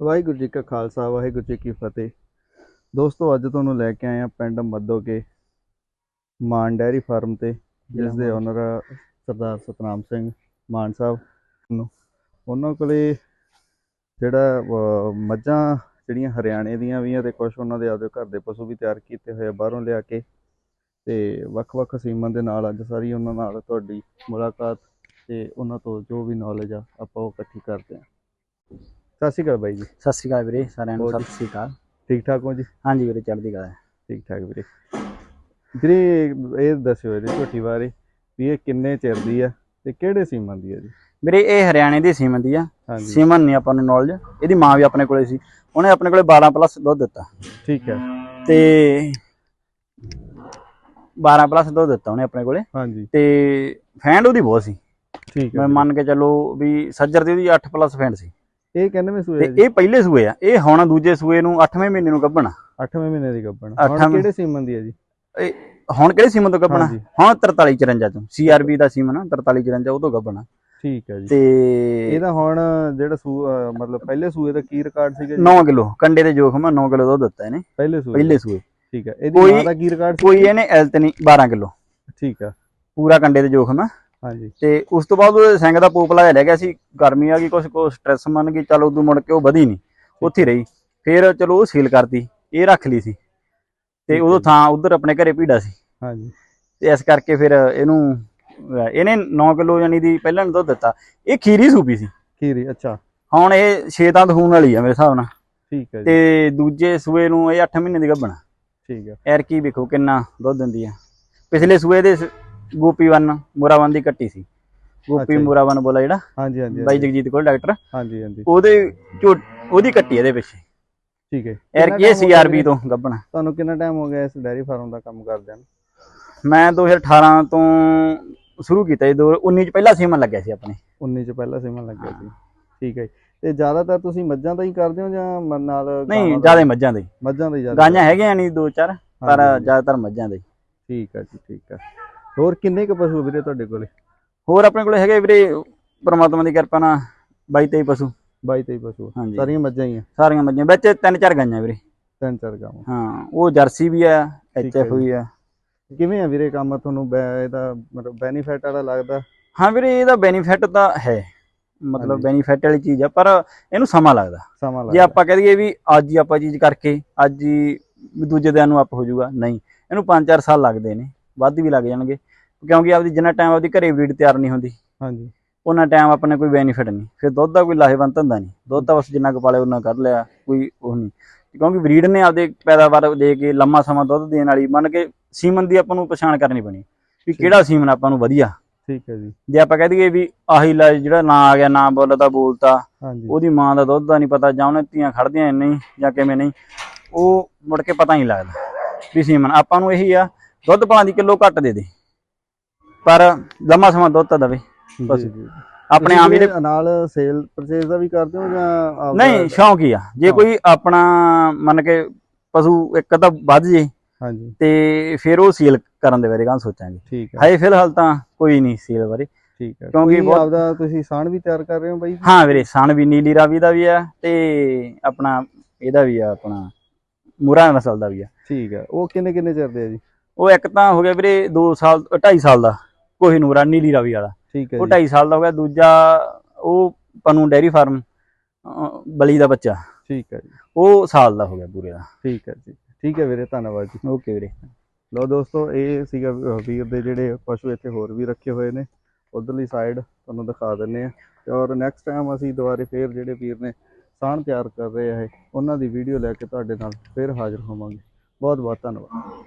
ਵਾਹਿਗੁਰੂ ਜੀ ਕਾ ਖਾਲਸਾ ਵਾਹਿਗੁਰੂ ਜੀ ਕੀ ਫਤਿਹ। ਦੋਸਤੋ ਅੱਜ ਤੁਹਾਨੂੰ ਲੈ ਕੇ ਆਏ ਆ ਪਿੰਡ ਮੱਦੋਕੇ ਮਾਨ ਡੈਰੀ ਫਾਰਮ ਤੇ ਜਿਸ ਦੇ ਓਨਰ ਸਰਦਾਰ ਸਤਨਾਮ ਸਿੰਘ ਮਾਨ ਸਾਹਿਬ ਨੂੰ। ਉਹਨਾਂ ਕੋਲੇ ਜਿਹੜਾ ਮੱਝਾਂ ਜਿਹੜੀਆਂ ਹਰਿਆਣੇ ਦੀਆਂ ਵੀ ਆ ਤੇ ਕੁਝ ਉਹਨਾਂ ਦੇ ਆਪਦੇ ਘਰ ਦੇ ਪਸ਼ੂ ਵੀ ਤਿਆਰ ਕੀਤੇ ਹੋਏ ਆ ਬਾਹਰੋਂ ਲਿਆ ਕੇ ਤੇ ਵੱਖ-ਵੱਖ ਸੀਮਨ ਦੇ ਨਾਲ ਅੱਜ ਸਾਰੀ ਉਹਨਾਂ ਨਾਲ ਤੁਹਾਡੀ ਮੁਲਾਕਾਤ ਤੇ ਉਹਨਾਂ ਤੋਂ ਜੋ ਵੀ ਨੌਲੇਜ ਆ ਆਪਾਂ ਉਹ ਇਕੱਠੀ ਕਰਦੇ ਆ ਸਤਿ ਸ਼੍ਰੀ ਅਕਾਲ ਬਾਈ ਜੀ। ਸਤਿ ਸ਼੍ਰੀ ਅਕਾਲ ਵੀਰੇ ਸਾਰਿਆਂ ਨੂੰ ਸਤਿ ਸ਼੍ਰੀ ਅਕਾਲ। ਠੀਕ ਠਾਕ ਹੋ ਜੀ? ਹਾਂਜੀ ਵੀਰੇ ਚੜ੍ਹਦੀ ਕਲਾ। ਹੈ ਠੀਕ ਠਾਕ ਵੀਰੇ। ਵੀਰੇ ਇਹ ਦੱਸਿਓ ਇਹਦੀ ਝੋਟੀ ਬਾਰੇ ਵੀ ਇਹ ਕਿੰਨੇ ਚਿਰ ਦੀ ਆ ਤੇ ਕਿਹੜੇ ਸੀਮਨ ਦੀ ਆ ਜੀ? ਵੀਰੇ ਇਹ ਹਰਿਆਣੇ ਦੀ ਸੀਮਨ ਦੀ ਆ। ਸੀਮਨ ਨਹੀਂ ਆਪਾਂ ਨੂੰ ਨੌਲੇਜ ਇਹਦੀ ਮਾਂ ਵੀ ਆਪਣੇ ਕੋਲੇ ਸੀ। ਉਹਨੇ ਆਪਣੇ ਕੋਲੇ 12 ਪਲੱਸ ਦੁੱਧ ਦਿੱਤਾ। ਠੀਕ ਹੈ। ਤੇ 12 ਪਲੱਸ ਦੁੱਧ ਦਿੱਤਾ ਉਹਨੇ ਆਪਣੇ ਕੋਲੇ। ਹਾਂਜੀ। ਤੇ ਫੈਂਡ ਉਹਦੀ ਬਹੁਤ ਸੀ। ਠੀਕ ਹੈ ਮੈਂ ਮੰਨ ਕੇ ਚੱਲੋ ਵੀ ਸੱਜਰ ਦੀ ਉਹਦੀ 8 ਪਲੱਸ ਫੈਂਡ ਸੀ। ਇਹ ਕਿੰਨੇ ਮੇ ਸੂਏ ਤੇ ਆ ਜੀ? ਇਹ ਪਹਿਲੇ ਸੂਏ ਆ। ਇਹ ਹੁਣ ਦੂਜੇ ਸੂਏ ਨੂੰ 8ਵੇਂ ਮਹੀਨੇ ਨੂੰ ਗੱਭਣਾ 8ਵੇਂ ਮਹੀਨੇ ਦੀ ਗੱਭਣ ਅੱਠਵੇਂ- ਹੁਣ ਕਿਹੜੇ ਸੀਮਨ ਦੀ ਆ ਜੀ? ਇਹ ਹੁਣ ਕਿਹੜੇ ਸੀਮਨ ਤੋਂ ਗੱਭਣਾ ਹਾਂਜੀ। ਹੁਣ 43 54 ਤੋਂ ਸੀਆਰਬੀ ਦਾ ਸੀਮਨ ਆ 43 54 ਉਹ ਤੋਂ ਗੱਭਣਾ ਠੀਕ ਹੈ ਜੀ। ਤੇ ਇਹਦਾ ਹੁਣ ਜਿਹੜਾ ਸੂ ਅਹ ਮਤਲਬ ਪਹਿਲੇ ਸੂਏ ਦਾ ਕੀ ਰਿਕਾਰਡ ਸੀਗਾ ਜੀ? 9 ਕਿਲੋ। ਕੰਡੇ ਦੇ ਜੋਖਮ 9 ਕਿਲੋ ਦੁੱਧ ਦਿੱਤਾ ਇਹਨੇ। ਪਹਿਲੇ ਸੂਏ ਪਹਿਲੇ ਸੂਏ। ਠੀਕ ਹੈ ਇਹਦੀ ਕੋਈ- ਮਾਂ ਦਾ ਕੀ ਰਿਕਾਰਡ ਕੋਈ ਇਹਨੇ ਐਲ ਤੇ ਨਹੀਂ 12 ਕਿਲੋ। ਠੀਕ ਹੈ ਪੂਰਾ ਕੰਡੇ ਦੇ ਜੋਖਮ ਆ। ਹਾਂਜੀ। ਤੇ ਉਸ ਤੋਂ ਬਾਅਦ ਉਹ ਸਿੰਘ ਦਾ ਪੋਪਲਾ ਜਿਹਾ ਲੈ ਗਿਆ ਸੀ ਗਰਮੀ ਆ ਗਈ ਕੁਛ ਕੁਛ ਸਟ੍ਰੈਸ ਮੰਨ ਗਈ ਚਲ ਉਦੋਂ ਮੁੜ ਕੇ ਉਹ ਵਧੀ ਨਹੀਂ ਉੱਥੇ ਰਹੀ। ਫਿਰ ਚਲੋ ਉਹ ਸੀਲ ਕਰਤੀ ਇਹ ਰੱਖ ਲਈ ਸੀ। ਤੇ ਉਦੋਂ। ਥਾਂ ਉਧਰ ਆਪਣੇ ਘਰੇ ਭੀੜਾ ਸੀ। ਹਾਂਜੀ। ਤੇ ਇਸ ਕਰਕੇ ਫਿਰ ਇਹਨੂੰ ਇਹਨੇ 9 ਕਿਲੋ ਯਾਨੀ ਦੀ ਪਹਿਲਾਂ ਨੂੰ ਦੁੱਧ ਦਿੱਤਾ ਇਹ ਖੀਰੀ ਸੂਪੀ ਸੀ। ਖੀਰੀ ਅੱਛਾ। ਹੁਣ ਇਹ 6 ਦੰਦ ਹੋਣ ਵਾਲੀ ਆ ਮੇਰੇ ਹਿਸਾਬ ਨਾਲ। ਠੀਕ ਹੈ ਜੀ। ਤੇ ਦੂਜੇ ਸੂਏ ਨੂੰ ਇਹ 8 ਮਹੀਨੇ ਦੀ ਗੱਭਣ। ਠੀਕ ਹੈ। ਐਰ ਕੀ ਵੇਖੋ ਕਿੰਨਾ ਦੁੱਧ ਦਿੰਦੀ ਆ। ਪਿਛਲੇ ਸੂਏ ਦੇ ਗੋਪੀ ਵਨ ਮੁਰਾਵਨ ਦੀ ਕੱਟੀ ਸੀ। ਗੋਪੀ ਜੀ। ਮੁਰਾਵਨ ਬੋਲਾ ਜਿਹੜਾ? ਹਾਂਜੀ ਹਾਂਜੀ ਬਾਈ ਜਗਜੀਤ ਕੋਲ ਡਾਕਟਰ। ਹਾਂਜੀ ਹਾਂਜੀ। ਉਹਦੇ ਉਹਦੀ ਕੱਟੀ ਇਹਦੇ ਪਿੱਛੇ। ਠੀਕ ਹੈ। ਐਰ ਕਿੰਨਾ ਕੀ ਗਿਆ ਸੀਆਰਬੀ? ਤੋਂ ਗੱਭਣਾ। ਤੁਹਾਨੂੰ ਕਿੰਨਾ ਟਾਈਮ ਹੋ ਗਿਆ ਇਸ ਡੈਰੀ ਫਾਰਮ ਦਾ ਕੰਮ ਕਰਦਿਆਂ ਮੈਂ 2018 ਤੋਂ ਸ਼ੁਰੂ ਕੀਤਾ ਇਹ 2019 ਚ ਪਹਿਲਾ ਸੀਮਨ ਲੱਗਿਆ ਸੀ ਆਪਣੇ। 19 ਚ ਪਹਿਲਾ ਸੀਮਨ ਲੱਗਿਆ ਸੀ। ਠੀਕ ਹੈ ਜੀ। ਤੇ ਜ਼ਿਆਦਾਤਰ ਤੁਸੀਂ ਮੱਝਾਂ ਦਾ ਹੀ ਕਰਦੇ ਹੋ ਜਾਂ ਨਾਲ ਨਹੀਂ? ਜ਼ਿਆਦਾ ਮੱਝਾਂ ਦੇ। ਮੱਝਾਂ ਦਾ ਜ਼ਿਆਦਾ। ਗਾਈਆਂ ਹੈਗੀਆਂ ਨਹੀਂ ਦੋ ਚਾਰ ਪਰ। ਜ਼ਿਆਦਾਤਰ ਮੱਝਾਂ ਦੇ। ਠੀਕ ਹੈ ਜੀ ਠੀਕ ਹੈ। ਹੋਰ ਕਿੰਨੇ ਕੁ ਪਸ਼ੂ ਵੀਰੇ ਤੁਹਾਡੇ ਕੋਲੇ? ਹੋਰ ਆਪਣੇ ਕੋਲ ਹੈਗੇ ਵੀਰੇ ਪ੍ਰਮਾਤਮਾ ਦੀ ਕਿਰਪਾ ਨਾਲ 22 23 ਪਸ਼ੂ। 22 23 ਪਸ਼ੂ। ਹਾਂਜੀ। ਸਾਰੀਆਂ ਮੱਝਾਂ ਹੀ ਆ? ਸਾਰੀਆਂ ਮੱਝਾਂ ਵਿੱਚ ਤਿੰਨ ਚਾਰ ਗਾਈਆਂ ਵੀਰੇ। ਤਿੰਨ ਚਾਰ ਗਾਵਾਂ। ਹਾਂ ਉਹ ਜਰਸੀ ਵੀ ਆ ਐਚਐਫ ਵੀ ਆ। ਕਿਵੇਂ ਆ ਵੀਰੇ ਕੰਮ? ਤੁਹਾਨੂੰ ਇਹਦਾ ਮਤਲਬ ਬੈਨੀਫਿਟ ਵਾਲਾ ਲੱਗਦਾ? ਹਾਂ ਵੀਰੇ ਇਹਦਾ ਬੈਨੀਫਿਟ ਤਾਂ ਹੈ। ਮਤਲਬ। ਬੈਨੀਫਿਟ ਵਾਲੀ ਚੀਜ਼ ਆ ਪਰ ਇਹਨੂੰ ਸਮਾਂ ਲੱਗਦਾ। ਸਮਾਂ ਜੇ ਲੱਗਦਾ। ਆਪਾਂ ਕਹਿ ਦਈਏ ਵੀ ਅੱਜ ਹੀ ਆਪਾਂ ਚੀਜ਼ ਕਰਕੇ ਅੱਜ ਹੀ ਦੂਜੇ ਦਿਨ ਨੂੰ ਆਪ ਹੋ ਜਾਊਗਾ ਨਹੀਂ। ਇਹਨੂੰ 5-4 ਸਾਲ ਲੱਗਦੇ ਨੇ ਵੱਧ ਵੀ ਲੱਗ ਜਾਣਗੇ। ਕਿਉਂਕਿ ਆਪਦੀ ਜਿੰਨਾ ਟਾਈਮ ਆਪਦੀ ਘਰੇ ਬਰੀਡ ਤਿਆਰ ਨਹੀਂ ਹੁੰਦੀ। ਹਾਂਜੀ। ਉਹਨਾਂ ਟਾਈਮ ਆਪਣੇ ਕੋਈ ਬੈਨੀਫਿਟ ਨਹੀਂ। ਫਿਰ ਦੁੱਧ ਦਾ ਕੋਈ ਲਾਹੇਵੰਦ ਧੰਦਾ ਨਹੀਂ। ਦੁੱਧ ਤਾਂ ਬਸ ਜਿੰਨਾ ਕੁ ਪਾਲੇ ਉਹਨਾਂ ਕਰ ਲਿਆ ਕੋਈ ਉਹ ਨਹੀਂ। ਕਿਉਂਕਿ ਬਰੀਡ ਨੇ ਆਪਦੇ ਪੈਦਾਵਾਰ ਦੇ ਕੇ ਲੰਮਾ ਸਮਾਂ ਦੁੱਧ ਦੇਣ ਵਾਲੀ ਮੰਨ ਕੇ ਸੀਮਨ ਦੀ ਆਪਾਂ ਨੂੰ ਪਛਾਣ ਕਰਨੀ ਪੈਣੀ। ਵੀ ਕਿਹੜਾ ਸੀਮਨ ਆਪਾਂ ਨੂੰ ਵਧੀਆ? ਠੀਕ ਹੈ ਜੀ। ਜੇ ਆਪਾਂ ਕਹਿ ਦਈਏ ਵੀ ਆਹੀ ਲੈ ਜਿਹੜਾ ਨਾਂ ਆ ਗਿਆ ਨਾਂ ਬੋਲਦਾ ਬੋਲਤਾ। ਉਹਦੀ ਮਾਂ ਦਾ ਦੁੱਧ ਦਾ ਨਹੀਂ ਪਤਾ ਜਾਂ ਉਹਨੇ ਧੀਆਂ ਖੜਦੀਆਂ ਨਹੀਂ ਜਾਂ ਕਿਵੇਂ ਨਹੀਂ ਉਹ ਮੁੜ ਕੇ ਪਤਾ ਨਹੀਂ ਲੱਗਦਾ। ਵੀ ਸੀਮਨ ਆਪਾਂ ਨੂੰ ਇਹੀ ਆ ਦੁੱਧ ਭਾਂ ਦੀ ਕਿਲੋ ਘੱਟ ਦੇ ਦੇ। ਪਰ ਲੰਮਾ ਸਮਾਂ ਦੁੱਧ ਤਾਂ ਦਵੇ। ਬਸ। ਆਪਣੇ ਆਮ ਜਿਹੜੇ ਨਾਲ ਸੇਲ ਪਰਚੇਸ ਦਾ ਵੀ ਕਰਦੇ ਹੋ ਜਾਂ ਨਹੀਂ ਸ਼ੌਂਕ ਹੀ ਆ। ਜੇ। ਕੋਈ ਆਪਣਾ ਮੰਨ ਕੇ ਪਸ਼ੂ ਇੱਕ ਤਾਂ ਵੱਧ ਜੇ ਹਾਂਜੀ। ਤੇ ਫਿਰ ਉਹ ਸੀਲ ਕਰਨ ਦੇ ਬਾਰੇ ਗਾਂ ਸੋਚਾਂਗੇ। ਠੀਕ ਹੈ। ਹਾਏ ਫਿਲਹਾਲ ਤਾਂ ਕੋਈ ਨਹੀਂ ਸੀਲ ਬਾਰੇ। ਠੀਕ ਹੈ। ਕਿਉਂਕਿ ਆਪਦਾ ਤੁਸੀਂ ਸਾਣ ਵੀ ਤਿਆਰ ਕਰ ਰਹੇ ਹੋ ਬਾਈ? ਹਾਂ ਵੀਰੇ ਸਣ ਵੀ ਨੀਲੀ ਰਾਵੀ ਦਾ ਵੀ ਆ ਤੇ ਆਪਣਾ ਇਹਦਾ ਵੀ ਆ ਆਪਣਾ ਮੁਰਾ ਨਸਲ ਦਾ ਵੀ ਆ। ਠੀਕ ਹੈ। ਉਹ ਕਿੰਨੇ ਕਿੰਨੇ ਚਿਰ ਦੇ ਆ ਜੀ? ਉਹ ਇੱਕ ਤਾਂ ਹੋ ਗਿਆ ਵੀਰੇ 2 ਸਾਲ 2.5 ਸਾਲ ਦਾ। ਕੋਹੀ ਨੂਰਾ ਨੀਲੀ ਰਾਵੀ ਵਾਲਾ। ਠੀਕ ਹੈ ਉਹ ਜੀ। 2.5 ਸਾਲ ਦਾ ਹੋ ਗਿਆ ਦੂਜਾ ਉਹ ਪਨੂ ਡੈਰੀ ਫਾਰਮ ਬਲੀ ਦਾ ਬੱਚਾ। ਠੀਕ ਹੈ ਜੀ। ਉਹ ਸਾਲ ਦਾ ਹੋ ਗਿਆ ਪੂਰੇ ਦਾ। ਠੀਕ ਹੈ ਜੀ। ਠੀਕ ਹੈ ਵੀਰੇ ਧੰਨਵਾਦ ਜੀ। ਓਕੇ ਵੀਰੇ। ਲੋ ਦੋਸਤੋ ਇਹ ਸੀਗਾ ਵੀਰ ਦੇ ਜਿਹੜੇ ਪਸ਼ੂ ਇੱਥੇ ਹੋਰ ਵੀ ਰੱਖੇ ਹੋਏ ਨੇ। ਉਧਰਲੀ ਸਾਈਡ ਤੁਹਾਨੂੰ ਦਿਖਾ ਦਿੰਨੇ ਆ ਤੇ ਔਰ ਨੈਕਸਟ ਟਾਈਮ ਅਸੀਂ ਦੁਬਾਰੇ ਫੇਰ ਜਿਹੜੇ ਵੀਰ ਨੇ ਸਾਣ ਤਿਆਰ ਕਰ ਰਹੇ ਆ ਇਹ ਉਹਨਾਂ ਦੀ ਵੀਡੀਓ ਲੈ ਕੇ ਤੁਹਾਡੇ ਨਾਲ ਫੇਰ ਹਾਜ਼ਰ ਹੋਵਾਂਗੇ। ਬਹੁਤ ਬਹੁਤ ਧੰਨਵਾਦ।